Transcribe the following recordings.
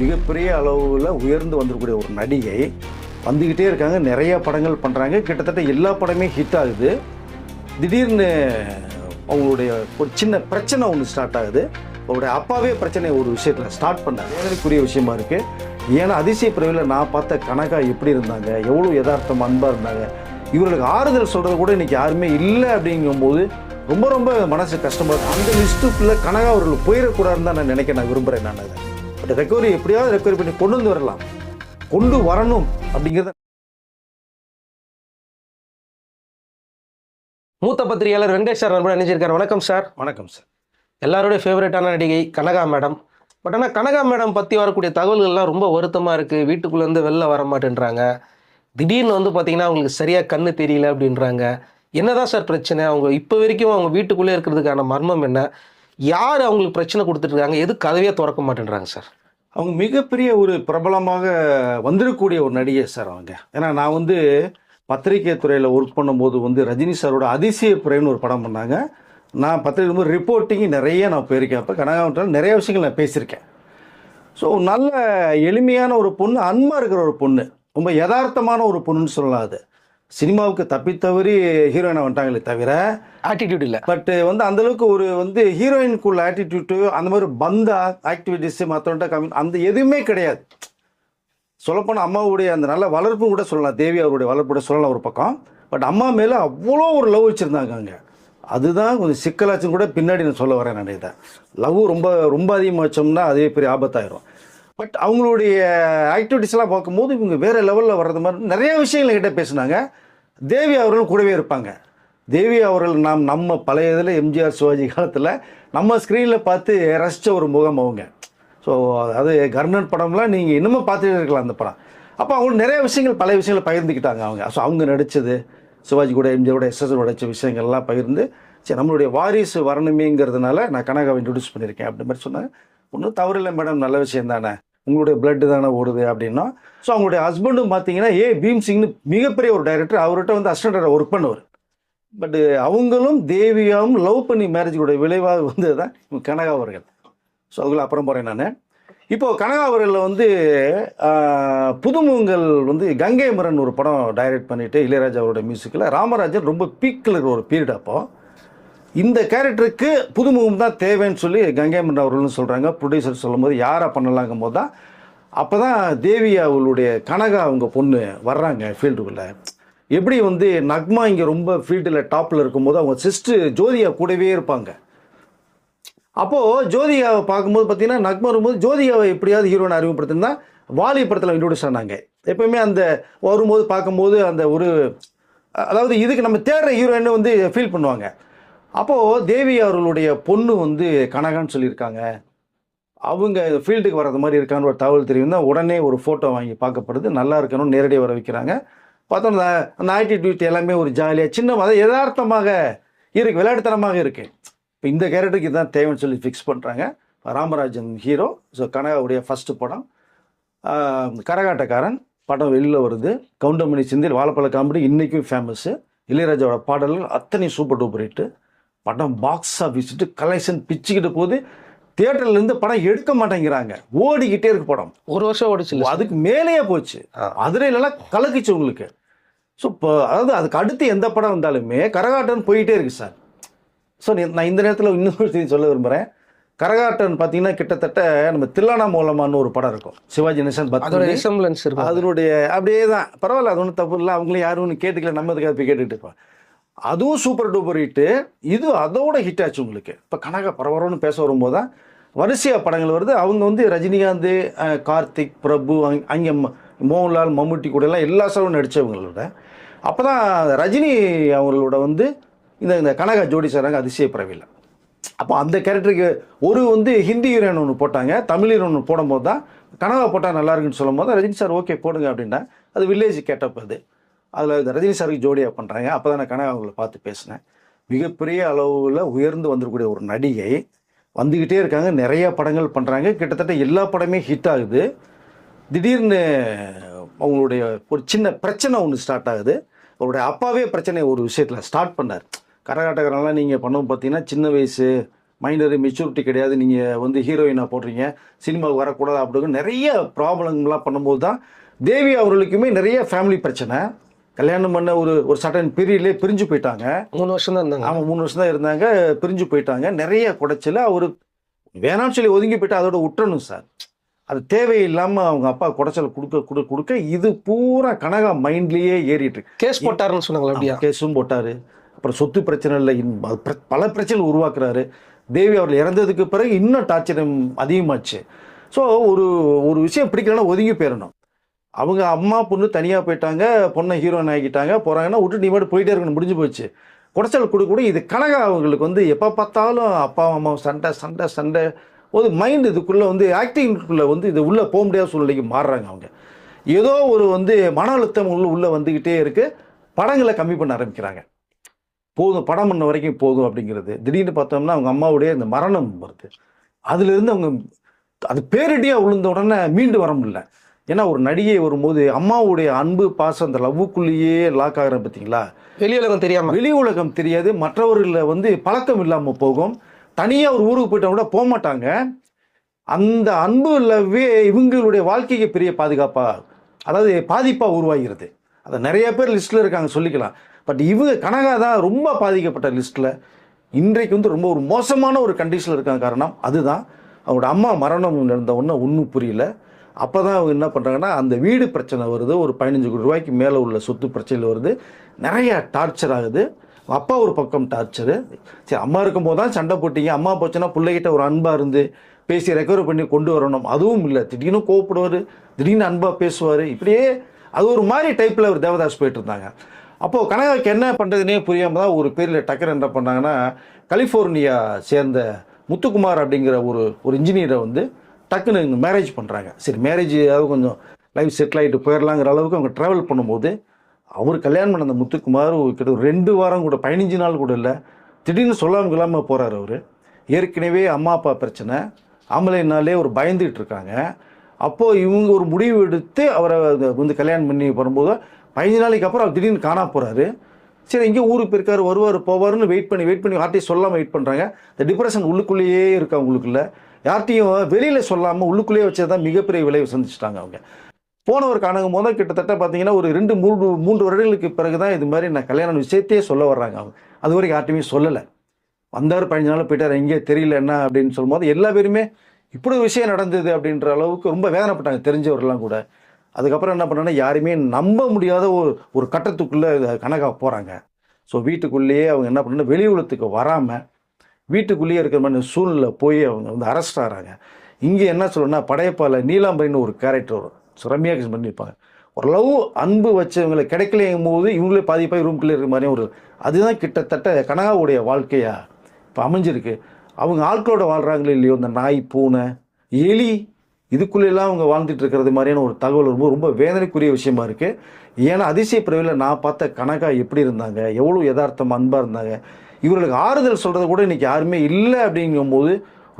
மிகப்பெரிய அளவில் உயர்ந்து வந்திருக்கக்கூடிய ஒரு நடிகை. வந்துக்கிட்டே இருக்காங்க. நிறைய படங்கள் பண்ணுறாங்க கிட்டத்தட்ட எல்லா படமே ஹிட் ஆகுது. திடீர்னு அவங்களுடைய ஒரு சின்ன பிரச்சனை ஒன்று ஸ்டார்ட் ஆகுது. அவருடைய அப்பாவே பிரச்சனை ஒரு விஷயத்தில் ஸ்டார்ட் பண்ண வேதனைக்குரிய விஷயமா இருக்குது ஏன்னா அதிசய பிரிவில் நான் பார்த்த கனகா எப்படி இருந்தாங்க? எவ்வளோ யதார்த்தம் அன்பாக இருந்தாங்க? இவர்களுக்கு ஆறுதல் சொல்கிறது கூட இன்றைக்கி யாருமே இல்லை அப்படிங்கும்போது ரொம்ப ரொம்ப மனசு கஷ்டமாக இருக்குது அந்த லிஸ்ட்டுக்குள்ளே கனகா அவர்கள் போயிடக்கூடாதுன்னு தான் நான் நினைக்க நான் விரும்புகிறேன் நான் அதை. ரெக்கவரி எப்படியாவது ரெக்கவரி பண்ணி கொண்டு வந்து வரலாம். கொண்டு வரணும் அப்படிங்கிறத மூத்த பத்திரிகையாளர் வெங்கடேஷ் சார் நண்பர் நினைச்சிருக்காரு வணக்கம் சார். வணக்கம் சார். எல்லாருடைய ஃபேவரட்டான நடிகை கனகா மேடம். பட் ஆனால் கனகா மேடம் பற்றி வரக்கூடிய தகவல்கள்லாம் ரொம்ப வருத்தமாக இருக்குது வீட்டுக்குள்ளேருந்து வெளில வர மாட்டேன்றாங்க. திடீர்னு வந்து பார்த்தீங்கன்னா அவங்களுக்கு சரியாக கண்ணு தெரியல அப்படின்றாங்க. என்னதான் சார் பிரச்சனை? அவங்க இப்போ வரைக்கும் அவங்க வீட்டுக்குள்ளே இருக்கிறதுக்கான மர்மம் என்ன? யார் அவங்களுக்கு பிரச்சனை கொடுத்துட்ருக்காங்க எது கதவையே திறக்க மாட்டேன்றாங்க சார்? அவங்க மிகப்பெரிய ஒரு பிரபலமாக வந்திருக்கக்கூடிய ஒரு நடிகை சார் அவங்க. ஏன்னா நான் வந்து பத்திரிகை துறையில் ஒர்க் பண்ணும்போது வந்து ரஜினி சாரோட அதிசய பிறகுன்னு ஒரு படம் பண்ணாங்க. நான் பத்திரிகை போது ரிப்போர்ட்டிங் நிறைய நான் போயிருக்கேன். அப்போ கனகாவற்றால் நிறைய விஷயங்கள் நான் பேசியிருக்கேன். ஸோ நல்ல எளிமையான ஒரு பொண்ணு அன்பாக இருக்கிற ஒரு பொண்ணு. ரொம்ப யதார்த்தமான ஒரு பொண்ணுன்னு சொல்லலாம் அது. சினிமாவுக்கு தப்பித்தவறி ஹீரோயினை வந்துட்டாங்களே தவிர ஆட்டிடியூட் இல்லை. பட் வந்து அந்த அளவுக்கு ஒரு வந்து ஹீரோயினுக்குள்ள ஆட்டிடியூட்டு அந்த மாதிரி பந்தா ஆக்டிவிட்டிஸ் மற்றவன்ட்ட கம்மி அந்த எதுவுமே கிடையாது. சொல்லப்போனால் அம்மாவுடைய அந்த நல்ல வளர்ப்பு கூட சொல்லலாம் தேவி அவருடைய வளர்ப்பு கூட சொல்லலாம் ஒரு பக்கம். பட் அம்மா மேலே அவ்வளோ ஒரு லவ் வச்சுருந்தாங்க அங்கே. அதுதான் கொஞ்சம் சிக்கலாச்சுன்னு கூட பின்னாடி நான் சொல்ல வரேன் நான் இதை. லவ் ரொம்ப ரொம்ப அதிகமாக வச்சோம்னா அதே பெரிய ஆபத்தாயிரும். பட் அவங்களுடைய ஆக்டிவிட்டிஸ்லாம் பார்க்கும்போது இவங்க வேறு லெவலில் வர்றது மாதிரி நிறைய விஷயங்கள் கிட்ட பேசினாங்க. தேவி அவர்கள் கூடவே இருப்பாங்க. தேவி அவர்கள் நாம் நம்ம பழைய இதில் எம்ஜிஆர் சிவாஜி காலத்தில் நம்ம ஸ்க்ரீனில் பார்த்து ரசித்த ஒரு முகம் அவங்க. ஸோ அது கர்ணன் படம்லாம் நீங்கள் இன்னமும் பார்த்துட்டு இருக்கலாம் அந்த படம். அப்போ அவங்க நிறைய விஷயங்கள் பழைய விஷயங்களை பகிர்ந்துக்கிட்டாங்க அவங்க. ஸோ அவங்க நடித்தது சிவாஜி கூட எம்ஜிஆரோட எஸ்எஸ் நடித்த விஷயங்கள்லாம் பகிர்ந்து சரி நம்மளுடைய வாரிசு வரணுமேங்கிறதுனால நான் கனகாவை இன்ட்ரடியூஸ் பண்ணியிருக்கேன் அப்படி மாதிரி சொன்னாங்க. ஒன்றும் தவறில்லை மேடம் நல்ல விஷயம் தானே. உங்களுடைய பிளட்டு தானே ஓடுது அப்படின்னா ஸோ அவங்களுடைய ஹஸ்பண்டும் பார்த்தீங்கன்னா ஏ பீம் சிங்னு மிகப்பெரிய ஒரு டைரக்டர் அவர்கிட்ட வந்து அசிஸ்டண்டாக ஒர்க் பண்ணுவார். பட் அவங்களும் தேவியாவும் லவ் பண்ணி மேரேஜோட விளைவாக வந்தது தான் கனகா அவர்கள். ஸோ அதுக்குள்ள அப்புறம் போகிறேன் நான். இப்போது கனகா அவர்களில் வந்து புதுமுகங்கள் வந்து கங்கை மரன் ஒரு படம் டைரக்ட் பண்ணிவிட்டு இளையராஜா அவரோட மியூசிக்கில் ராமராஜன் ரொம்ப பீக்கில் இருக்கிற ஒரு பீரியட் அப்போது இந்த கேரக்டருக்கு புதுமுகம் தான் தேவைன்னு சொல்லி கங்கை மரன் அவர்கள்னு சொல்கிறாங்க ப்ரொடியூசர் சொல்லும்போது யாரை பண்ணலாங்கும் போது தான் அப்போ தான் தேவி அவளுடைய கனகா அவங்க பொண்ணு வர்றாங்க ஃபீல்டுக்குள்ளே. எப்படி வந்து நக்மா இங்கே ரொம்ப ஃபீல்டில் டாப்பில் இருக்கும்போது அவங்க சிஸ்டர் ஜோதியா கூடவே இருப்பாங்க. அப்போது ஜோதிகாவை பார்க்கும்போது பார்த்தீங்கன்னா நக்மா வரும்போது ஜோதிகாவை எப்படியாவது ஹீரோனை அறிமுகப்படுத்தினா வாலி படத்தில் இன்ட்ரோடியூஸ் ஆனாங்க. எப்பவுமே அந்த வரும்போது பார்க்கும்போது அந்த ஒரு அதாவது இதுக்கு நம்ம தேடுற ஹீரோயினை வந்து ஃபீல் பண்ணுவாங்க. அப்போது தேவி அவர்களுடைய பொண்ணு வந்து கனகான்னு சொல்லியிருக்காங்க. அவங்க ஃபீல்டுக்கு வர்றது மாதிரி இருக்கான்னு ஒரு தகவல் தெரியும் தான் உடனே ஒரு ஃபோட்டோ வாங்கி பார்க்கப்படுது. நல்லா இருக்கணும் நேரடியாக வர வைக்கிறாங்க. பார்த்தோம்னா அந்த அந்த ஆட்டிடியூட் எல்லாமே ஒரு ஜாலியாக சின்ன அதாவது யதார்த்தமாக இருக்குது விளையாட்டுத்தனமாக இருக்குது இப்போ இந்த கேரக்டருக்கு இதுதான் தேவைன்னு சொல்லி ஃபிக்ஸ் பண்ணுறாங்க ராமராஜன் ஹீரோ ஸோ கனகாவுடைய ஃபஸ்ட்டு படம். கரகாட்டக்காரன் படம் வெளியில் வருது. கவுண்டமணி சிந்தில் வாழைப்பழ காமெடி இன்றைக்கும் ஃபேமஸ்ஸு இளையராஜாவோட பாடல்கள் அத்தனை சூப்பர் டூப்பர் ஹிட்டு படம் பாக்ஸ் ஆஃபீஸ்ட்டு கலெக்ஷன் பிச்சுக்கிட்டு போகுது தியேட்டர்ல இருந்து படம் எடுக்க மாட்டேங்கிறாங்க. ஓடிக்கிட்டே இருக்கு படம். ஒரு வருஷம் ஓடிச்சு அதுக்கு மேலேயே போச்சு. அதிரையிலலாம் கலக்கிச்சு உங்களுக்கு. ஸோ இப்போ அதாவது அதுக்கு அடுத்து எந்த படம் வந்தாலுமே கரகாட்டன் போயிட்டே இருக்கு சார். ஸோ நான் இந்த நேரத்தில் இன்னொரு செய்தி சொல்ல விரும்புகிறேன் கரகாட்டன் பார்த்தீங்கன்னா கிட்டத்தட்ட நம்ம தில்லானா மூலமான்னு ஒரு படம் இருக்கும். சிவாஜி இருக்கும். அதனுடைய அப்படியே தான் பரவாயில்ல அது ஒன்றும் தப்பு இல்லை. அவங்களும் யாரும் ஒன்றும் கேட்டுக்கல. நம்ம இதுக்காக போய் கேட்டுக்கிட்டு இருப்போம்? அதுவும் சூப்பர் டூப்பர் ஹிட்டு இது அதோட ஹிட் ஆச்சு உங்களுக்கு. இப்போ கனக பரபரம்னு பேச வரும்போது தான் வரிசையாக படங்கள் வருது. அவங்க வந்து ரஜினிகாந்த் கார்த்திக் பிரபு அங்கே ம- மோகன்லால் மம்முட்டி கூட எல்லாம் எல்லா செலவும் நடித்தவங்களோட அப்போ தான் ரஜினி அவங்களோட வந்து இந்த இந்த கனகா ஜோடி செய்கிறாங்க அதிசய பிறவியில் அப்போ அந்த கேரக்டருக்கு ஒரு வந்து ஹிந்தி ஹீரோயின் ஒன்று போட்டாங்க. தமிழ் ஹீரோயின் ஒன்று போடும்போது தான் கனகா போட்டால் நல்லா இருக்குன்னு சொல்லும் போது ரஜினி சார் ஓகே போடுங்க அப்படின்னா அது வில்லேஜ் கேட்டப் அது. அதில் ரஜினி சாருக்கு ஜோடியாக பண்ணுறாங்க அப்போ தான் நான் கனகா அவங்களை பார்த்து பேசினேன். மிகப்பெரிய அளவில் உயர்ந்து வந்திருக்கூடிய ஒரு நடிகை. வந்துக்கிட்டே இருக்காங்க. நிறைய படங்கள் பண்ணுறாங்க கிட்டத்தட்ட எல்லா படமே ஹிட் ஆகுது. திடீர்னு அவங்களுடைய ஒரு சின்ன பிரச்சனை ஒன்று ஸ்டார்ட் ஆகுது. அவருடைய அப்பாவே பிரச்சனை ஒரு விஷயத்தில் ஸ்டார்ட் பண்ணார். கரகாட்டகரெல்லாம் நீங்கள் பண்ணவும் பார்த்தீங்கன்னா சின்ன வயசு மைனர் மெச்சூரிட்டி கிடையாது. நீங்கள் வந்து ஹீரோயினாக போடுறீங்க. சினிமாவுக்கு வரக்கூடாது அப்படின்னு நிறைய ப்ராப்ளம்லாம் பண்ணும்போது தான் தேவி அவர்களுக்குமே நிறைய ஃபேமிலி பிரச்சனை. கல்யாணம் பண்ண ஒரு ஒரு சடன் பீரியட்லேயே பிரிஞ்சு போயிட்டாங்க. மூணு வருஷம் தான் இருந்தாங்க. ஆமாம் மூணு வருஷம் தான் இருந்தாங்க பிரிஞ்சு போயிட்டாங்க. நிறைய குடைச்சல அவர் வேணாம்னு சொல்லி ஒதுங்கி போயிட்டு அதோட விட்டுறணும் சார். அது தேவையில்லாமல் அவங்க அப்பா குடைச்சல் கொடுக்க கொடுக்க கொடுக்க இது பூரா கனகா மைண்ட்லேயே ஏறிட்டு இருக்கு. கேஸ் போட்டாருன்னு சொன்னாங்களா அப்படியா? கேஸும் போட்டார். அப்புறம் சொத்து பிரச்சனை இல்லை இன்னும் பிர- பல பிரச்சனை உருவாக்குறாரு. தேவி அவர்கள் இறந்ததுக்கு பிறகு இன்னும் டார்ச்சரம் அதிகமாச்சு. ஸோ ஒரு ஒரு விஷயம் பிடிக்கலன்னா ஒதுங்கி போயிடணும். அவங்க அம்மா பொண்ணு தனியாக போயிட்டாங்க பொண்ணை ஹீரோயின் ஆகிட்டாங்க போகிறாங்கன்னா விட்டு நீ மட்டும் போயிட்டே இருக்கணும் முடிஞ்சு போச்சு. குடைச்சல் கொடுக்க கூட இது கனகா அவங்களுக்கு வந்து எப்போ பார்த்தாலும் அப்பா அம்மா சண்டை சண்டை சண்டை. ஒரு மைண்ட் இதுக்குள்ளே வந்து ஆக்டிங்குள்ளே வந்து இது உள்ளே போக முடியாத சூழ்நிலைக்கு மாறுறாங்க அவங்க. ஏதோ ஒரு வந்து மன அழுத்தம் உள்ள உள்ளே வந்துக்கிட்டே இருக்குது படங்களை கம்மி பண்ண ஆரம்பிக்கிறாங்க. போதும் படம் பண்ண வரைக்கும் போதும் அப்படிங்கிறது. திடீர்னு பார்த்தோம்னா அவங்க அம்மாவுடைய இந்த மரணம் வருது. அதுலேருந்து அவங்க அது பேரடியாக விழுந்த உடனே மீண்டு வர முடியல. ஏன்னா ஒரு நடிகை வரும்போது அம்மாவுடைய அன்பு பாசம் அந்த லவ்வுக்குள்ளேயே லாக் ஆகிற பார்த்தீங்களா? வெளியுலகம் தெரியாம. வெளி உலகம் தெரியாது. மற்றவர்களில் வந்து பழக்கம் இல்லாமல் போகும். தனியாக ஒரு ஊருக்கு போயிட்டா கூட போக மாட்டாங்க. அந்த அன்பு லவ்வே இவங்களுடைய வாழ்க்கைக்கு பெரிய பாதுகாப்பா அதாவது பாதிப்பாக உருவாகிறது. அது நிறைய பேர் லிஸ்ட்டில் இருக்காங்க சொல்லிக்கலாம். பட் இவங்க கனகா தான் ரொம்ப பாதிக்கப்பட்ட லிஸ்ட்டில் இன்றைக்கு வந்து ரொம்ப ஒரு மோசமான ஒரு கண்டிஷனில் இருக்காங்க காரணம். அதுதான். அவரோட அம்மா மரணம் நடந்த உடனே ஒன்றும் புரியல. அப்போ தான் அவங்க என்ன பண்ணுறாங்கன்னா அந்த வீடு பிரச்சனை வருது. ஒரு பதினஞ்சு கோடி ரூபாய்க்கு மேலே உள்ள சொத்து பிரச்சனை வருது. நிறைய டார்ச்சர் ஆகுது. அப்பா ஒரு பக்கம் டார்ச்சரு. சரி அம்மா இருக்கும்போது தான் சண்டை போட்டீங்க. அம்மா போச்சுன்னா பிள்ளைகிட்ட ஒரு அன்பாக இருந்து பேசி ரெக்கவர் பண்ணி கொண்டு வரணும். அதுவும் இல்லை. திடீர்னு கோவப்படுவார். திடீர்னு அன்பாக பேசுவார். இப்படியே அது ஒரு மாதிரி டைப்பில் ஒரு தேவதாஸ் போயிட்டு இருந்தாங்க. அப்போது கனகாவுக்கு என்ன பண்ணுறதுனே புரியாமல் தான் ஒரு பேரில் டக்கர் என்ன பண்ணாங்கன்னா கலிஃபோர்னியா சேர்ந்த முத்துக்குமார் அப்படிங்கிற ஒரு ஒரு இன்ஜினியரை வந்து டக்குன்னு மேரேஜ் பண்ணுறாங்க சரி மேரேஜ் ஏதாவது கொஞ்சம் லைஃப் செட்டில் ஆகிட்டு போயிடலாங்கிற அளவுக்கு அவங்க ட்ராவல் பண்ணும்போது அவர் கல்யாணம் பண்ண அந்த முத்துக்குமார் கிட்ட ரெண்டு வாரம் கூட பதினஞ்சு நாள் கூட இல்லை திடீர்னு சொல்லாமல் இல்லாமல் போகிறார் அவர். ஏற்கனவே அம்மா அப்பா பிரச்சனை. ஆம்பளைனாலே ஒரு பயந்துகிட்டு இருக்காங்க. அப்போது இவங்க ஒரு முடிவு எடுத்து அவரை வந்து கல்யாணம் பண்ணி வரும்போது பதினஞ்சு நாளைக்கு அப்புறம் அவர் திடீர்னு காணா போகிறாரு சரி எங்கேயோ ஊருக்கு போயிருக்காரு வருவார் போவாருன்னு வெயிட் பண்ணி வெயிட் பண்ணி யார்ட்டையும் சொல்லாமல் வெயிட் பண்ணுறாங்க இந்த டிப்ரெஷன் உள்ளுக்குள்ளேயே இருக்கா அவங்களுக்குள்ள யார்ட்டையும் வெளியில் சொல்லாமல் உள்ளுக்குள்ளேயே வச்சது தான் மிகப்பெரிய விளைவு சந்திச்சிட்டாங்க அவங்க. போனவர் காணுங்கும் போது கிட்டத்தட்ட பார்த்தீங்கன்னா ஒரு ரெண்டு மூன்று மூன்று வருடங்களுக்கு பிறகு தான் இது மாதிரி நான் கல்யாண விஷயத்தையே சொல்ல வர்றாங்க அவங்க. அது வரைக்கும் யார்ட்டையுமே சொல்லலை. வந்தார் பதினஞ்சு நாள் போயிட்டார் எங்கேயே தெரியல என்ன அப்படின்னு சொல்லும்போது எல்லா பேருமே இப்படி ஒரு விஷயம் நடந்தது அப்படின்ற அளவுக்கு ரொம்ப வேதனைப்பட்டாங்க தெரிஞ்சவர்கள்லாம் கூட. அதுக்கப்புறம் என்ன பண்ணாங்கன்னா யாருமே நம்ப முடியாத ஒரு ஒரு கட்டத்துக்குள்ளே கணக்காக போகிறாங்க ஸோ வீட்டுக்குள்ளேயே அவங்க என்ன பண்ணணும் வெளி உலகத்துக்கு வராமல் வீட்டுக்குள்ளேயே இருக்கிற மாதிரி சூழ்நிலை போய் அவங்க வந்து அரெஸ்ட் ஆகிறாங்க. இங்கே என்ன சொல்லணும்னா படையப்பால நீலாம்பரின்னு ஒரு கேரக்டர் வரும். ஸோ ரம்யா கிருஷ்ணன் பண்ணியிருப்பாங்க ஓரளவு அன்பு வச்சவங்களை கிடைக்கலையும் போது இவங்களே பாதிப்பாக ரூம்குள்ளே இருக்கிற மாதிரியும் ஒரு அதுதான் கிட்டத்தட்ட கனகாவுடைய வாழ்க்கையாக இப்போ அமைஞ்சிருக்கு. அவங்க ஆட்களோட வாழ்கிறாங்களே இல்லையோ இந்த நாய் பூனை எலி இதுக்குள்ளெல்லாம் அவங்க வாழ்ந்துட்டு இருக்கிறது மாதிரியான ஒரு தகவல் வரும்போது ரொம்ப வேதனைக்குரிய விஷயமா இருக்குது ஏன்னா அதிசய பிறவியில் நான் பார்த்த கனகா எப்படி இருந்தாங்க? எவ்வளோ யதார்த்தம் அன்பாக இருந்தாங்க? இவர்களுக்கு ஆறுதல் சொல்கிறது கூட இன்றைக்கி யாருமே இல்லை அப்படிங்கும்போது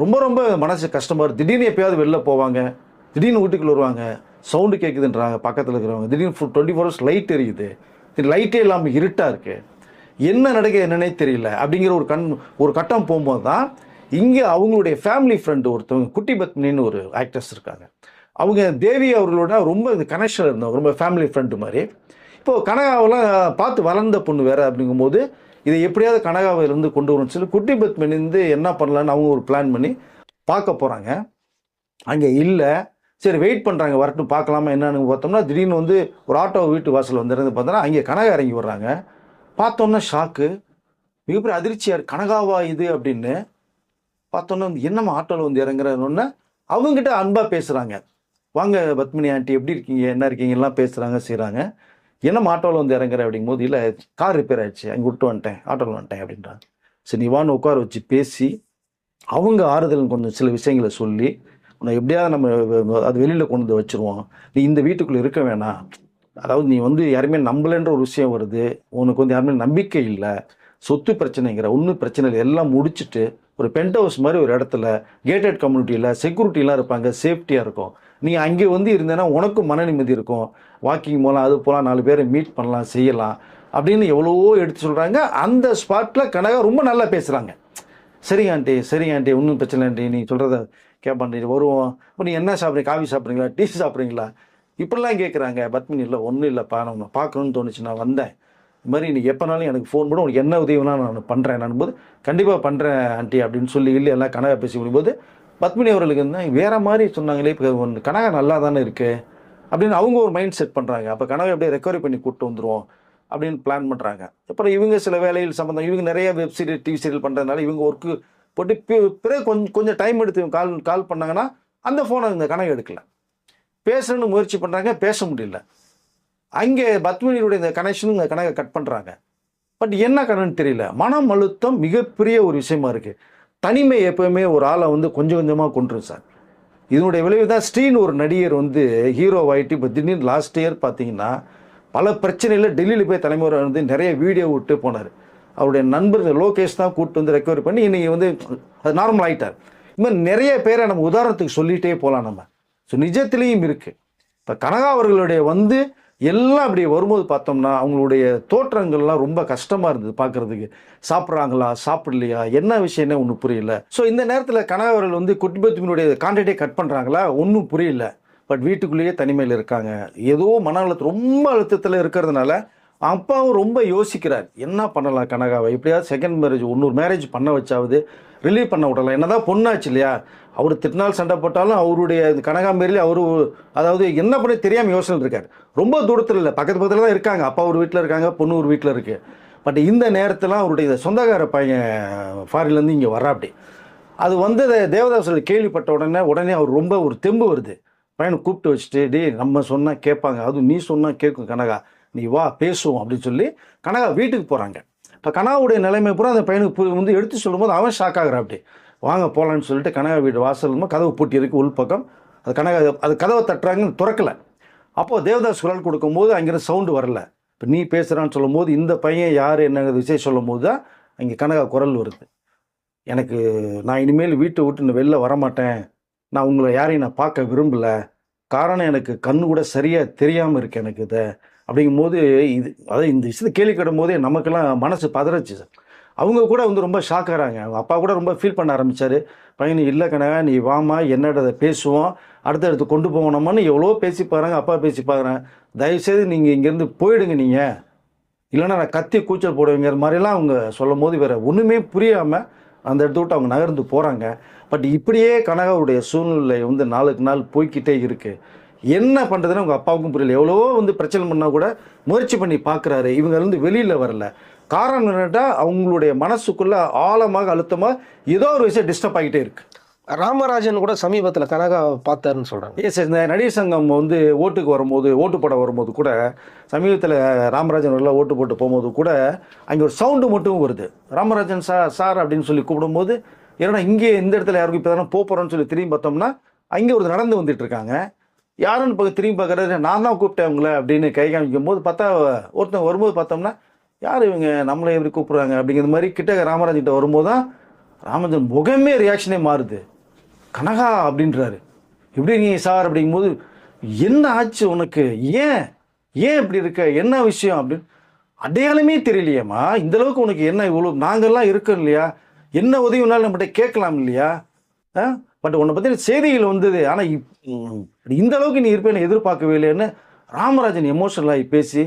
ரொம்ப ரொம்ப மனசு கஷ்டமாக இருக்குது திடீர்னு எப்பயாவது வெளில போவாங்க. திடீர்னு வீட்டுக்குள்ள வருவாங்க. சவுண்டு கேட்குதுன்றாங்க பக்கத்தில் இருக்கிறவங்க. திடீர்னு டுவெண்ட்டி ஃபோர் ஹவர்ஸ் லைட் எரியுது. லைட்டே இல்லாமல் இருட்டாக இருக்குது என்ன நடக்க என்னன்னே தெரியல அப்படிங்கிற ஒரு கண் ஒரு கட்டம் போகும்போது தான் இங்கே அவங்களுடைய ஃபேமிலி ஃப்ரெண்டு ஒருத்தவங்க குட்டி பத்மினின்னு ஒரு ஆக்டர்ஸ் இருக்காங்க. அவங்க தேவி அவர்களோட ரொம்ப இந்த கனெக்ஷன் இருந்தவங்க ரொம்ப ஃபேமிலி ஃப்ரெண்டு மாதிரி. இப்போது கனகாவெல்லாம் பார்த்து வளர்ந்த பொண்ணு வேறு அப்படிங்கும்போது இதை எப்படியாவது கனகாவிலிருந்து கொண்டு வரணும்னு சொல்லி குட்டி பத்மினிந்து என்ன பண்ணலான்னு அவங்க ஒரு பிளான் பண்ணி பார்க்க போகிறாங்க அங்கே இல்லை. சரி வெயிட் பண்ணுறாங்க வரட்டும் பார்க்கலாமா என்னன்னு பார்த்தோம்னா திடீர்னு வந்து ஒரு ஆட்டோ வீட்டு வாசல் வந்துருந்து பார்த்தோன்னா அங்கே கனகா இறங்கி வர்றாங்க. பார்த்தோன்னா ஷாக்கு மிகப்பெரிய அதிர்ச்சியாக கனகாவா இது அப்படின்னு பார்த்தோன்னா வந்து என்னம்மா ஆட்டோவில் வந்து இறங்குறோன்னே அவங்ககிட்ட அன்பாக பேசுகிறாங்க வாங்க பத்மினி ஆண்டி எப்படி இருக்கீங்க? என்ன இருக்கீங்க? எல்லாம் பேசுகிறாங்க செய்கிறாங்க என்னம்மா ஆட்டோவில் வந்து இறங்குற அப்படிங்கும்போது இல்லை கார் ரிப்பேர் ஆயிடுச்சு அங்கே விட்டு வந்துட்டேன் ஆட்டோவில் வந்துட்டேன் அப்படின்றாங்க. சரி நீ வான்னு உட்கார வச்சு பேசி அவங்க ஆறுதல் கொஞ்சம் சில விஷயங்களை சொல்லி உன்னை எப்படியாவது நம்ம அது வெளியில் கொண்டு வந்து வச்சுருவோம். நீ இந்த வீட்டுக்குள்ளே இருக்க வேணாம். அதாவது நீ வந்து யாருமே நம்பலைன்ற ஒரு விஷயம் வருது. உனக்கு வந்து யாருமே நம்பிக்கை இல்லை. சொத்து பிரச்சனைங்கிற ஒன்றும் பிரச்சனை இல்லை. எல்லாம் முடிச்சுட்டு ஒரு பென்ட் ஹவுஸ் மாதிரி ஒரு இடத்துல கேட்டட் கம்யூனிட்டியில் செக்யூரிட்டிலாம் இருப்பாங்க சேஃப்டியாக இருக்கும். நீ அங்கே வந்து இருந்தேன்னா உனக்கும் மன நிம்மதி இருக்கும். வாக்கிங் போகலாம் அது போகலாம் நாலு பேரை மீட் பண்ணலாம் செய்யலாம் அப்படின்னு எவ்வளவோ எடுத்து சொல்கிறாங்க அந்த ஸ்பாட்டில் கனகா ரொம்ப நல்லா பேசுகிறாங்க சரிங்க ஆண்டி சரிங்க ஆண்டி ஒன்றும் பிரச்சனை இல்லை ஆண்டி நீ சொல்கிறத கேட்பாண்டி வருவோம். இப்போ நீ என்ன சாப்பிட்றீங்க? காஃபி சாப்பிட்றீங்களா? டீ சாப்பிட்றீங்களா? இப்படிலாம் கேட்குறாங்க பத்மினி இல்லை ஒன்றும் இல்லைப்பா நான் பார்க்கணுன்னு பார்க்கணும்னு தோணுச்சு நான் வந்தேன். இது மாதிரி நீ எப்போனாலும் எனக்கு ஃபோன் பண்ண உனக்கு என்ன உதவி வேணாலும் நான் பண்ணுறேன் நான் போது கண்டிப்பாக பண்ணுறேன் ஆண்டி அப்படின்னு சொல்லி இல்லை எல்லாம் கனகா பேசி முடியும்போது பத்மினி அவர்களுக்கு வந்து வேறு மாதிரி சொன்னாங்களே இப்போ ஒன்று கனகா நல்லா தானே இருக்குது அப்படின்னு அவங்க ஒரு மைண்ட் செட் பண்ணுறாங்க அப்போ கனவை அப்படியே ரெக்கவரி பண்ணி கூப்பிட்டு வந்துடுவோம் அப்படின்னு பிளான் பண்ணுறாங்க அப்புறம் இவங்க சில வேலையில் சம்மந்தம் இவங்க நிறைய வெப் சீரியல் டிவி சீரியல் பண்ணுறதுனால இவங்க ஒர்க்கு போட்டு பிறகு கொஞ்சம் கொஞ்சம் டைம் எடுத்து இவங்க கால் கால் பண்ணாங்கன்னா அந்த ஃபோனை இந்த கணக்கு எடுக்கல. பேசணும்னு முயற்சி பண்ணுறாங்க பேச முடியல. அங்கே பத்மினியுடைய இந்த கனெக்ஷனும் இந்த கணக்கை கட் பண்ணுறாங்க பட் என்ன கணன்னு தெரியல. மனம் அழுத்தம் மிகப்பெரிய ஒரு விஷயமா இருக்குது தனிமை எப்பவுமே ஒரு ஆளை வந்து கொஞ்சம் கொஞ்சமாக கொண்டுரும் சார். இதனுடைய விளைவு தான் ஸ்ரீன் ஒரு நடிகர் வந்து ஹீரோ ஆகிட்டு இப்போ திடீர்னு லாஸ்ட் இயர் பார்த்தீங்கன்னா பல பிரச்சனையில் டெல்லியில் போய் தலைமுறை வந்து நிறைய வீடியோ விட்டு போனார். அவருடைய நண்பர் லோகேஷ் தான் கூப்பிட்டு வந்து ரெக்கவரி பண்ணி இன்றைக்கி வந்து அது நார்மல் ஆகிட்டார் இது மாதிரி நிறைய பேரை நம்ம உதாரணத்துக்கு சொல்லிகிட்டே போகலாம் நம்ம. ஸோ நிஜத்திலையும் இருக்குது இப்போ கனகா அவர்களுடைய வந்து எல்லாம் அப்படி வரும்போது பார்த்தோம்னா அவங்களுடைய தோற்றங்கள்லாம் ரொம்ப கஷ்டமாக இருந்தது பார்க்குறதுக்கு. சாப்பிட்றாங்களா? சாப்பிடலையா? என்ன விஷயம்னே ஒன்றும் புரியல. ஸோ இந்த நேரத்தில் கனகா வந்து குட்டிபத்துமினுடைய கான்டாக்டே கட் பண்ணுறாங்களா ஒன்றும் புரியல. பட் வீட்டுக்குள்ளேயே தனிமையில் இருக்காங்க. ஏதோ மன அழுத்தம் ரொம்ப அழுத்தத்தில் இருக்கிறதுனால அப்பாவும் ரொம்ப யோசிக்கிறார். என்ன பண்ணலாம் கனகாவை? எப்படியாவது செகண்ட் மேரேஜ் இன்னொரு மேரேஜ் பண்ண வச்சாவது ரிலீவ் பண்ண விடலாம். என்ன தான் பொண்ணாச்சு இல்லையா? அவர் திட்டினால் சண்டை போட்டாலும் அவருடைய கனகா கனகாம்பேரியில் அவரு அதாவது என்ன பண்ண தெரியாமல் யோசனை இருக்கார். ரொம்ப தூரத்தில் இல்லை. பக்கத்து பக்கத்தில் தான் இருக்காங்க. அப்பா ஒரு வீட்டில் இருக்காங்க பொண்ணு ஒரு வீட்டில் இருக்குது பட் இந்த நேரத்தில் அவருடைய சொந்தக்கார பையன் ஃபாரின்லேருந்து இங்கே வராப்படி அது வந்து தேவதாசர் கேள்விப்பட்ட உடனே உடனே அவர் ரொம்ப ஒரு தெம்பு வருது. பையனை கூப்பிட்டு வச்சுட்டு டே நம்ம சொன்னால் கேட்பாங்க. அதுவும் நீ சொன்னால் கேட்கும் கனகா. நீ வா பேசுவோம் அப்படின்னு சொல்லி கனகா வீட்டுக்கு போகிறாங்க இப்போ கனகாவுடைய நிலைமை பூரா அந்த பையனுக்கு வந்து எடுத்து சொல்லும்போது அவன் ஷாக் ஆகுறான் அப்படி வாங்க போகலான்னு சொல்லிட்டு கனகா வீடு வாசலுமா கதவு பூட்டி இருக்கு உள்பக்கம் அது கனகா அது கதவை தட்டுறாங்கன்னு திறக்கலை. அப்போது தேவதாஸ் குரல் கொடுக்கும்போது அங்கேருந்து சவுண்டு வரல. இப்போ நீ பேசுகிறான்னு சொல்லும்போது இந்த பையன் யார் என்னங்கிற விஷயம் சொல்லும்போது தான் அங்கே கனகா குரல் வருது. எனக்கு நான் இனிமேல் வீட்டை விட்டு இன்னும் வெளில வரமாட்டேன். நான் உங்களை யாரையும் நான் பார்க்க விரும்பலை. காரணம் எனக்கு கண்ணு கூட சரியாக தெரியாமல் இருக்கு எனக்கு இதை. அப்படிங்கும்போது இது அதாவது இந்த விஷயத்தை கேள்வி கேடும் போதே நமக்கெல்லாம் மனசு பதறச்சு சார். அவங்க கூட வந்து ரொம்ப ஷாக் ஆகிறாங்க. அவங்க அப்பா கூட ரொம்ப ஃபீல் பண்ண ஆரம்பிச்சாரு. பையன் இல்லை கனகா நீ வாமா என்னோட அதை பேசுவோம்? அடுத்தடுத்து கொண்டு போகணுமான்னு எவ்வளோ பேசி பாருங்க அப்பா பேசி பார்க்குறேன் தயவுசெய்து நீங்கள் இங்கேருந்து போயிடுங்க நீங்கள் இல்லைன்னா நான் கத்தி கூச்சல் போடுவேங்கிற மாதிரிலாம் அவங்க சொல்லும் போது வேறு ஒன்றுமே புரியாமல் அந்த இடத்த விட்டு அவங்க நகர்ந்து போகிறாங்க பட் இப்படியே கனகாவுடைய சூழ்நிலை வந்து நாளுக்கு நாள் போய்க்கிட்டே இருக்குது என்ன பண்ணுறதுன்னு அவங்க அப்பாவுக்கும் புரியல. எவ்வளவோ வந்து பிரச்சனை பண்ணால் கூட முயற்சி பண்ணி பார்க்குறாரு இவங்க வந்து வெளியில் வரல. காரணம் என்னட்டா அவங்களுடைய மனசுக்குள்ள ஆழமாக அழுத்தமாக ஏதோ ஒரு விஷயம் டிஸ்டர்ப் ஆகிட்டே இருக்கு. ராமராஜன் கூட சமீபத்தில் கனகா பார்த்தாருன்னு சொல்கிறாங்க எஸ் இந்த நடிகர் சங்கம் வந்து ஓட்டுக்கு வரும்போது ஓட்டு போட வரும்போது கூட சமீபத்தில் ராமராஜன் அவர்கள்லாம் ஓட்டு போட்டு போகும்போது கூட அங்கே ஒரு சவுண்டு மட்டும் வருது. ராமராஜன் சார் சார் அப்படின்னு சொல்லி கூப்பிடும்போது ஏன்னா இங்கே இந்த இடத்துல யாருக்கும் இப்போ தானே போகிறோன்னு சொல்லி திரும்பி பார்த்தோம்னா அங்கே ஒரு நடந்து வந்துட்டு இருக்காங்க. யாருன்னு பார்க்க திரும்பி பார்க்குறாரு நான் தான் கூப்பிட்டேன் உங்களை அப்படின்னு கை காமிக்கும் போது பார்த்தா ஒருத்தன் வரும்போது பார்த்தோம்னா யார் இவங்க? நம்மளை எப்படி கூப்பிட்றாங்க? அப்படிங்கிற மாதிரி கிட்ட ராமராஜ்கிட்ட வரும்போது தான் ராமராஜன் முகமே ரியாக்ஷனே மாறுது. கனகா அப்படின்றாரு. எப்படி நீ சார்? அப்படிங்கும்போது என்ன ஆச்சு உனக்கு? ஏன்? ஏன் இப்படி இருக்க? என்ன விஷயம்? அப்படின்னு. அடையாளமே தெரியலையேம்மா. இந்தளவுக்கு உனக்கு என்ன இவ்வளோ நாங்கள்லாம் இருக்கோம் இல்லையா? என்ன உதவி வேணாலும் நம்மகிட்ட கேட்கலாம் இல்லையா? ஆ? பட் உன்னை பற்றின செய்திகள் வந்தது. ஆனால் இந்த அளவுக்கு நீ இருப்பேன்னு எதிர்பார்க்கவே இல்லைன்னு ராமராஜன் எமோஷனல் ஆகி பேசி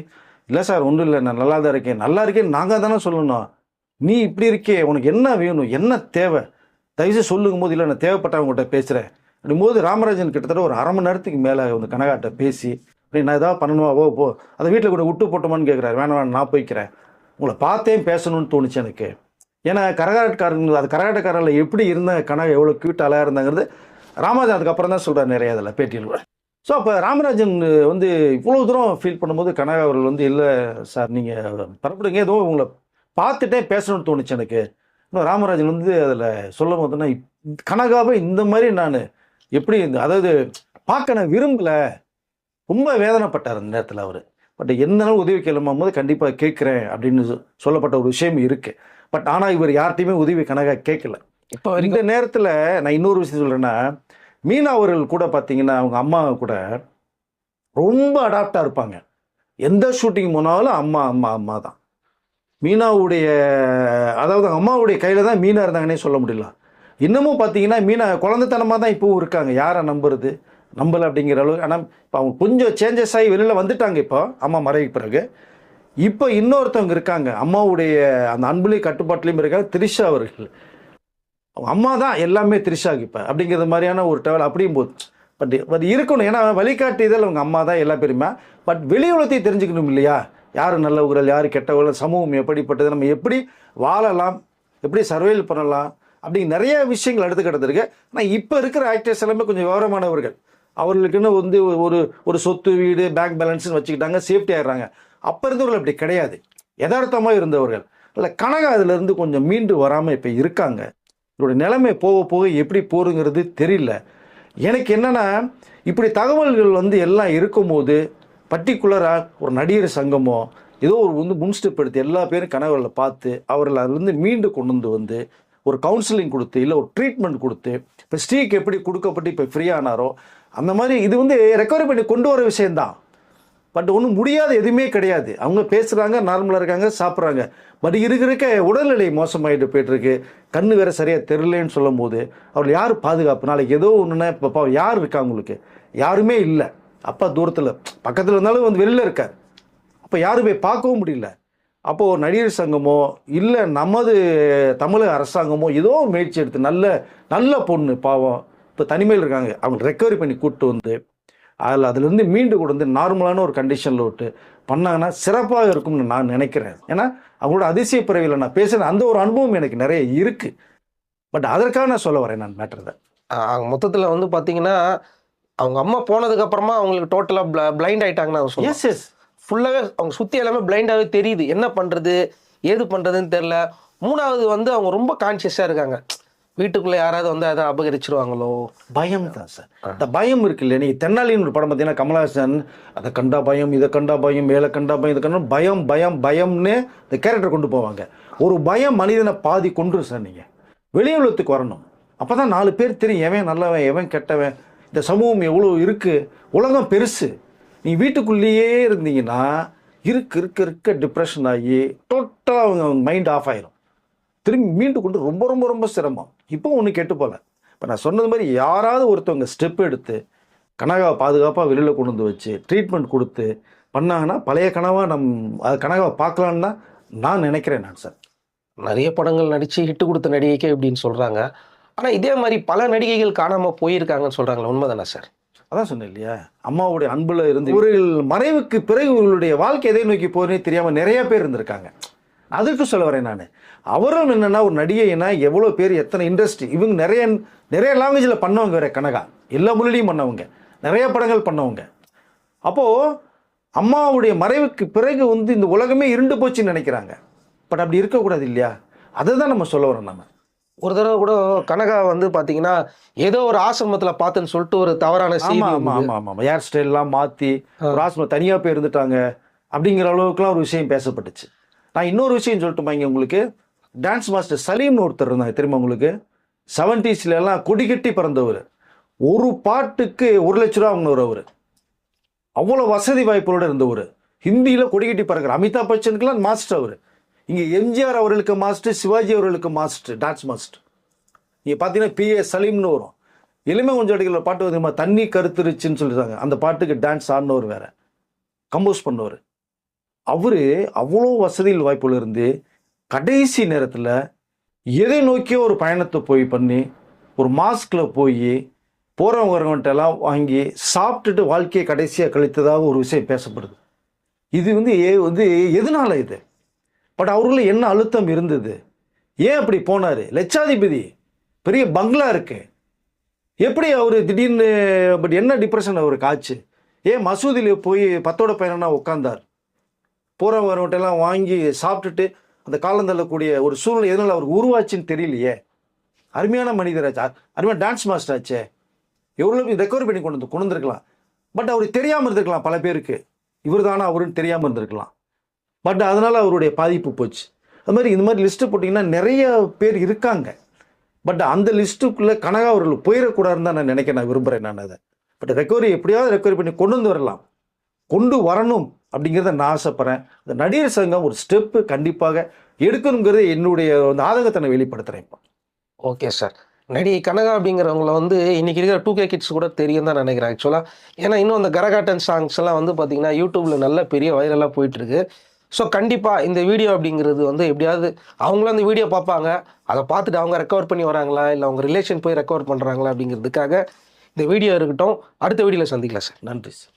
இல்லை சார் ஒன்றும் இல்லை. நான் நல்லா தான் இருக்கேன். நல்லா இருக்கேன்னு நாங்கள் தானே சொல்லணும். நீ இப்படி இருக்கே. உனக்கு என்ன வேணும்? என்ன தேவை? தயவுசெய்து சொல்லுங்கும் போது இல்லை நான் தேவைப்பட்டவங்ககிட்ட பேசுகிறேன் அப்படிங்கும்போது ராமராஜன் கிட்டத்தட்ட ஒரு அரை மணி நேரத்துக்கு மேலே வந்து கனகாட்ட பேசி அப்படி நான் ஏதாவது பண்ணணுமா? ஓ போ. அதை வீட்டில் கூட விட்டு போட்டோமான்னு கேட்குறாரு வேணாம் வேணாம். நான் போய்க்கிறேன். உங்களை பார்த்தேன் பேசணும்னு தோணுச்சு எனக்கு. ஏன்னா கரகாட்டக்காரங்க அது கரகாட்டக்காரில் எப்படி இருந்த கனகா எவ்வளோ க்யூட் அழகாக இருந்தாங்கிறது ராமராஜன் அதுக்கப்புறம் தான் சொல்கிறார் நிறைய அதில் பேட்டியில் கூட. ஸோ அப்போ ராமராஜன் வந்து இவ்வளோ தூரம் ஃபீல் பண்ணும்போது கனகா அவர்கள் வந்து இல்லை சார் நீங்கள் பரப்பிடுங்க ஏதோ உங்களை பார்த்துட்டே பேசணும்னு தோணுச்சு எனக்கு. இன்னும் ராமராஜன் வந்து அதில் சொல்லும் போதுன்னா கனகாவை இந்த மாதிரி நான் எப்படி அதாவது பார்க்க நான் விரும்பலை. ரொம்ப வேதனைப்பட்டார் அந்த நேரத்தில் அவர். பட் எந்தனாலும் உதவி கேளுமாம் போது கண்டிப்பாக கேட்குறேன் அப்படின்னு சொல்லப்பட்ட ஒரு விஷயம் இருக்குது பட் ஆனால் இவர் யார்கிட்டையுமே உதவி கனகா கேட்கல. இப்போ இந்த நேரத்தில் நான் இன்னொரு விஷயம் சொல்கிறேன்னா மீனா அவர்கள் கூட பார்த்தீங்கன்னா அவங்க அம்மா கூட ரொம்ப அடாப்டாக இருப்பாங்க. எந்த ஷூட்டிங் போனாலும் அம்மா அம்மா அம்மா தான். மீனாவுடைய அதாவது அம்மாவுடைய கையில் தான் மீனா இருந்தாங்கன்னே சொல்ல முடியல. இன்னமும் பார்த்தீங்கன்னா மீனா குழந்தைத்தனமாக தான் இப்போவும் இருக்காங்க. யாரை நம்புறது? நம்பலை அப்படிங்கிற அளவுக்கு ஆனால் இப்போ அவங்க கொஞ்சம் சேஞ்சஸ் ஆகி வெளியில் வந்துட்டாங்க இப்போ அம்மா மறைவு பிறகு. இப்போ இன்னொருத்தவங்க இருக்காங்க. அம்மாவுடைய அந்த அன்புலையும் கட்டுப்பாட்டிலையும் இருக்காங்க. திரிஷா அவர்கள். அவங்க அம்மா தான் எல்லாமே திரிஷாக்கு இப்போ அப்படிங்கிறது மாதிரியான ஒரு டெவல் அப்படியும் போது. பட் பட் இருக்கணும். ஏன்னா வழிகாட்டியதில் அவங்க அம்மா தான் எல்லா பேருமே. பட் வெளி உலகத்தையும் தெரிஞ்சுக்கணும் இல்லையா? யார் நல்லவர்கள் யார் கெட்டவர்கள் சமூகம் எப்படிப்பட்டது நம்ம எப்படி வாழலாம் எப்படி சர்வைல் பண்ணலாம் அப்படிங்க நிறைய விஷயங்கள் அடுத்து கிடந்திருக்கு. ஆனால் இப்போ இருக்கிற ஆக்டர்ஸ் எல்லாமே கொஞ்சம் விவரமானவர்கள். அவர்களுக்குன்னு வந்து ஒரு ஒரு சொத்து வீடு பேங்க் பேலன்ஸ்னு வச்சுக்கிட்டாங்க சேஃப்டி ஆயிடுறாங்க. அப்போ இருந்தவர்கள் அப்படி கிடையாது. யதார்த்தமாக இருந்தவர்கள். இல்லை கனகா அதிலிருந்து கொஞ்சம் மீண்டு வராமல் இப்போ இருக்காங்க. இதோட நிலைமை போக போக எப்படி போகுங்கிறது தெரியல. எனக்கு என்னென்னா இப்படி தகவல்கள் வந்து எல்லாம் இருக்கும்போது பர்டிகுலராக ஒரு நடிகர் சங்கமோ ஏதோ ஒரு வந்து முன்ஸ்டெப் எடுத்து எல்லா பேரும் கனவுகளை பார்த்து அவர்கள் அதுலேருந்து மீண்டு கொண்டு வந்து வந்து ஒரு கவுன்சிலிங் கொடுத்து இல்லை ஒரு ட்ரீட்மெண்ட் கொடுத்து இப்போ ஸ்டீக் எப்படி கொடுக்கப்பட்டு இப்போ ஃப்ரீயானாரோ அந்த மாதிரி இது வந்து ரெக்கவரி பண்ணி கொண்டு வர விஷயம்தான். பட் ஒன்றும் முடியாத எதுவுமே கிடையாது. அவங்க பேசுகிறாங்க நார்மலாக இருக்காங்க சாப்பிட்றாங்க. பட் இருக்க இருக்க உடல்நிலை மோசமாயிட்டு போயிட்டுருக்கு. கண்ணு வேறு சரியாக தெரிலன்னு சொல்லும் போது அவர்கள் யார் பாதுகாப்பு? நாளைக்கு ஏதோ ஒன்றுனா இப்போ யார் இருக்கா அவங்களுக்கு? யாருமே இல்லை. அப்பா தூரத்தில் பக்கத்தில் இருந்தாலும் வந்து வெளியில் இருக்கார். அப்போ யாரும் போய் பார்க்கவும் முடியல. அப்போது ஒரு நடிகர் சங்கமோ இல்லை நமது தமிழக அரசாங்கமோ ஏதோ ஒரு முயற்சி எடுத்து நல்ல நல்ல பொண்ணு பாவம். இப்போ தனிமையில் இருக்காங்க. அவங்க ரெக்கவரி பண்ணி கூப்பிட்டு வந்து அதில் அதுலேருந்து மீண்டு கொண்டு வந்து நார்மலான ஒரு கண்டிஷனில் விட்டு பண்ணாங்கன்னா சிறப்பாக இருக்கும்னு நான் நினைக்கிறேன். ஏன்னா அவங்களோட அதிசய பிறவியில் நான் பேசுகிற அந்த ஒரு அனுபவம் எனக்கு நிறைய இருக்குது பட் அதற்காக நான் சொல்ல வரேன் நான் மேட்டர் மொத்தத்தில் வந்து பார்த்தீங்கன்னா அவங்க அம்மா போனதுக்கு அப்புறமா அவங்களுக்கு டோட்டலாக பிளைண்ட் ஆயிட்டாங்கன்னு நான் சொல்லுவேன் எஸ் எஸ் ஃபுல்லாகவே அவங்க சுற்றி எல்லாமே பிளைண்டாகவே தெரியுது. என்ன பண்ணுறது ஏது பண்ணுறதுன்னு தெரில மூணாவது வந்து அவங்க ரொம்ப கான்சியஸாக இருக்காங்க. வீட்டுக்குள்ளே யாராவது வந்து அதை அபகரிச்சிருவாங்களோ? பயம் தான் சார் இந்த பயம் இருக்கு இல்லையா? நீ தென்னாலின்னு ஒரு படம் பார்த்தீங்கன்னா கமலஹாசன் அதை கண்டா பயம் இதை கண்டா பயம் மேலே கண்டா பயம் இதை கண்டா பயம் பயம் பயம்னு இந்த கேரக்டர் கொண்டு போவாங்க. ஒரு பயம் மனிதனை பாதி கொண்டு சார் நீங்கள் வெளி உலகத்துக்கு வரணும். அப்போ தான் நாலு பேர் தெரியும் எவன் நல்லவன் எவன் கெட்டவன். இந்த சமூகம் எவ்வளோ இருக்குது உலகம் பெருசு. நீ வீட்டுக்குள்ளேயே இருந்தீங்கன்னா இருக்க இருக்க இருக்க டிப்ரெஷன் ஆகி டோட்டலாக அவங்க மைண்ட் ஆஃப் ஆயிரும். திரும்பி மீண்டு கொண்டு ரொம்ப ரொம்ப ரொம்ப சிரமம். இப்போ ஒன்று கெட்டு போகல இப்போ நான் சொன்னது மாதிரி யாராவது ஒருத்தவங்க ஸ்டெப் எடுத்து கனகாவை பாதுகாப்பாக வெளியில் கொண்டு வந்து வச்சு ட்ரீட்மெண்ட் கொடுத்து பண்ணாங்கன்னா பழைய கனவாக நம் அது கனகாவை பார்க்கலான்னு தான் நான் நினைக்கிறேன் நான் சார் நிறைய படங்கள் நடித்து ஹிட்டு கொடுத்த நடிகைக்கே இப்படின்னு சொல்கிறாங்க ஆனால் இதே மாதிரி பல நடிகைகள் காணாமல் போயிருக்காங்கன்னு சொல்கிறாங்களே உண்மைதானே சார் அதான் சொன்னேன் இல்லையா? அம்மாவுடைய அன்புல இருந்து இவர்கள் மறைவுக்கு பிறகு இவர்களுடைய வாழ்க்கை எதை நோக்கி போறேனே தெரியாம நிறைய பேர் இருந்திருக்காங்க. அதுக்கு சொல்ல வரேன் நான். அவரும் என்னன்னா ஒரு நடிகைனா எவ்வளோ பேர் எத்தனை இண்டஸ்ட்ரி இவங்க நிறைய நிறைய லாங்குவேஜில் பண்ணவங்க வேற கனகா. எல்லா மொழிலையும் பண்ணவங்க. நிறைய படங்கள் பண்ணவங்க. அப்போது அம்மாவுடைய மறைவுக்கு பிறகு வந்து இந்த உலகமே இருண்டு போச்சுன்னு நினைக்கிறாங்க. பட் அப்படி இருக்கக்கூடாது இல்லையா? அதை தான் நம்ம சொல்ல வரோம் நம்ம ஒரு தடவை கூட கனகா வந்து பார்த்தீங்கன்னா ஏதோ ஒரு ஆசிரமத்தில் பார்த்துன்னு சொல்லிட்டு ஒரு தவறான செய்தி ஆமா ஆமா வந்தது. ஆமா ஆமா. ஹேர் ஸ்டைல்லாம் மாற்றி ஒரு ஆஸ்மா தனியாக போய் இருந்துட்டாங்க. அப்படிங்கிற அளவுக்குலாம் ஒரு விஷயம் பேசப்பட்டுச்சு. நான் இன்னொரு விஷயம் சொல்லட்டுமா இங்கே உங்களுக்கு? டான்ஸ் மாஸ்டர் சலீம்னு ஒருத்தர் இருந்தாங்க தெரியுமா உங்களுக்கு? செவன்டீஸ்லாம் கொடி கட்டி பிறந்தவர். ஒரு பாட்டுக்கு ஒரு லட்ச ரூபா வாங்கினவர் அவர். அவ்வளோ வசதி வாய்ப்புகளோடு இருந்தவர். ஹிந்தியில் கொடி கட்டி பறக்கிற அமிதாப் பச்சனுக்கெல்லாம் மாஸ்டர் அவர். இங்கே எம்ஜிஆர் அவர்களுக்கு மாஸ்டர் சிவாஜி அவர்களுக்கு மாஸ்டர் டான்ஸ் மாஸ்டர் இங்கே பார்த்தீங்கன்னா பி ஏ சலீம்னு வரும். எளிமை கொஞ்சம் அடிக்கிற பாட்டு வந்து தண்ணி கருத்துருச்சுன்னு சொல்லிட்டாங்க அந்த பாட்டுக்கு டான்ஸ் ஆடினவர் வேற. கம்போஸ் பண்ணவர். அவர் அவ்வளோ வசதியில் வாய்ப்புகள் இருந்து கடைசி நேரத்தில் எதை நோக்கியோ ஒரு பயணத்தை போய் பண்ணி ஒரு மாஸ்கில் போய் போகிறவங்க வரவங்கள்ட்ட எல்லாம் வாங்கி சாப்பிட்டுட்டு வாழ்க்கையை கடைசியாக கழித்ததாக ஒரு விஷயம் பேசப்படுது. இது வந்து ஏ- வந்து எதனால இது? பட் அவருக்குள்ள என்ன அழுத்தம் இருந்தது? ஏன் அப்படி போனார்? லட்சாதிபதி பெரிய பங்களா இருக்கு. எப்படி அவர் திடீர்னு பட் என்ன டிப்ரெஷன் அவருக்கு ஆச்சு? ஏன் மசூதியில் போய் பத்தோட பையனா உட்காந்தார் போகிறவங்க வாங்கி சாப்பிட்டுட்டு அந்த காலம் தள்ளக்கூடிய ஒரு சூழ்நிலை எதனால் அவர் உருவாச்சுன்னு தெரியலையே. அருமையான மனிதராச்சா. அருமையான டான்ஸ் மாஸ்டர் ஆச்சே. எவ்வளோ ரெக்கவர் பண்ணி கொண்டு வந்து கொண்டு வந்திருக்கலாம் பட் அவருக்கு தெரியாமல் இருந்திருக்கலாம் பல பேருக்கு. இவர் தானே அவருன்னு தெரியாமல் இருந்திருக்கலாம். பட் அதனால் அவருடைய பாதிப்பு போச்சு. அது மாதிரி இந்த மாதிரி லிஸ்ட்டு போட்டிங்கன்னா நிறைய பேர் இருக்காங்க. பட் அந்த லிஸ்ட்டுக்குள்ளே கனகா அவர்கள் போயிடக்கூடாதுன்னு தான் நான் நினைக்க நான் விரும்புகிறேன் நான் அதை. பட் ரெக்கவரி எப்படியாவது ரெக்கவரி பண்ணி கொண்டு வந்து வரலாம். கொண்டு வரணும் அப்படிங்கிறத நான் ஆசைப்படுறேன். இந்த நடிகர் சங்கம் ஒரு ஸ்டெப்பு கண்டிப்பாக எடுக்கணுங்கிறது என்னுடைய அந்த ஆதங்கத்தை வெளிப்படுத்துகிறேன் இப்போ. ஓகே சார் நடிகை கனகா அப்படிங்கிறவங்கள வந்து இன்னைக்கு இருக்கிற டூ கே கிட்ஸ் கூட தெரியும் தான் நினைக்கிறேன் ஆக்சுவலாக ஏன்னா இன்னும் அந்த கரகாட்டன் சாங்ஸ் எல்லாம் வந்து பார்த்தீங்கன்னா யூடியூப்ல நல்ல பெரிய வைரலாக போயிட்டு இருக்கு. ஸோ கண்டிப்பாக இந்த வீடியோ அப்படிங்கிறது வந்து எப்படியாவது அவங்களும் அந்த வீடியோ பார்ப்பாங்க. அதை பார்த்துட்டு அவங்க ரெக்கவர் பண்ணி வராங்களா? இல்லை அவங்க ரிலேஷன் போய் ரெக்கவர் பண்ணுறாங்களா அப்படிங்கிறதுக்காக இந்த வீடியோ இருக்கட்டும். அடுத்த வீடியோவில் சந்திக்கலாம் சார் நன்றி சார்